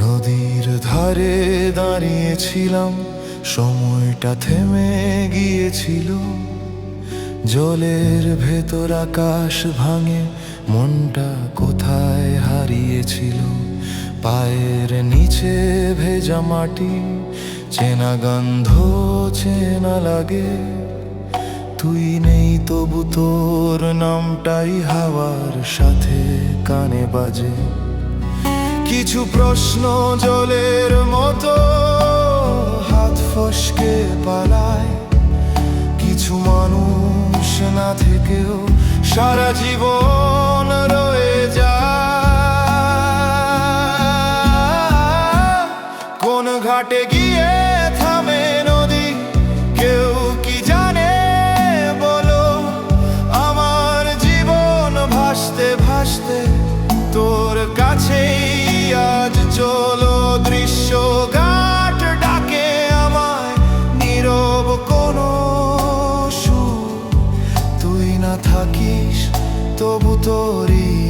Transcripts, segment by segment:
নদীর ধারে দাঁড়িয়েছিলাম, সময়টা থেমে গিয়েছিল। জলের ভেতর আকাশ ভাঙে, মনটা কোথায় হারিয়েছিল? পায়ের নিচে ভেজা মাটি, চেনা গন্ধ, চেনা লাগে। তুই নেই তবু তোর নামটাই হাওয়ার সাথে। কানে বাজে। কিছু প্রশ্ন জলের মতো, হাত ফসকে পালায়। কিছু মানুষ না থেকেও সারা জীবন রয়ে যায়। কোন ঘাটে গিয়ে থামে নদী, কেউ কি জানে? বলো, আমার জীবন ভাসতে ভাসতে কাছেই আজ চলো দৃশ্য ঘাট ডাকে আমায়, নীরব কোনো সুর। তুই না থাকিস তবু তোরই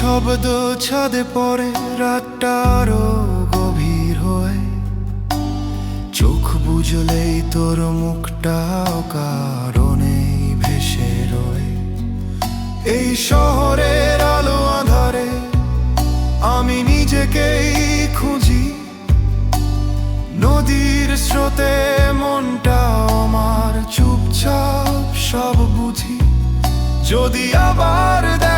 শব্দ ছাদে পড়ে, রাতটা আরও গভীর হয়। চোখ বুঝলেই তোর মুখটা কারণেই ভেসে রয়। এই শহরের আলো আধারে আমি নিজেকেই খুঁজি। নদীর স্রোতে মনটা আমার চুপচাপ সব বুঝি। যদি আবার দেখা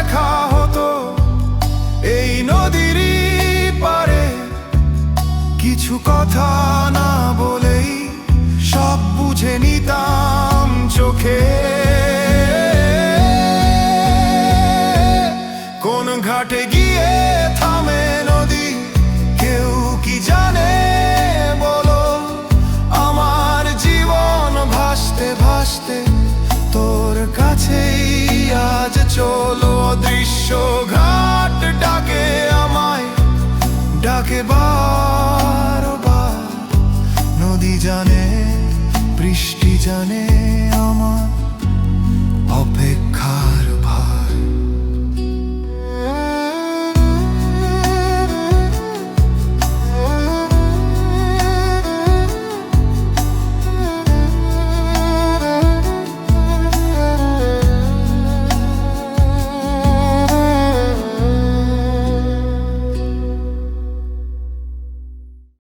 ঘাটে গিয়ে থামে নদী। কেউ কি জানে বলো? আমার জীবন ভাসতে ভাসতে তোর কাছেই আজ চলো। দৃশ্য ঘাট ডাকে আমায় ডাকে বারবার। নদী জানে, বৃষ্টি জানে আমার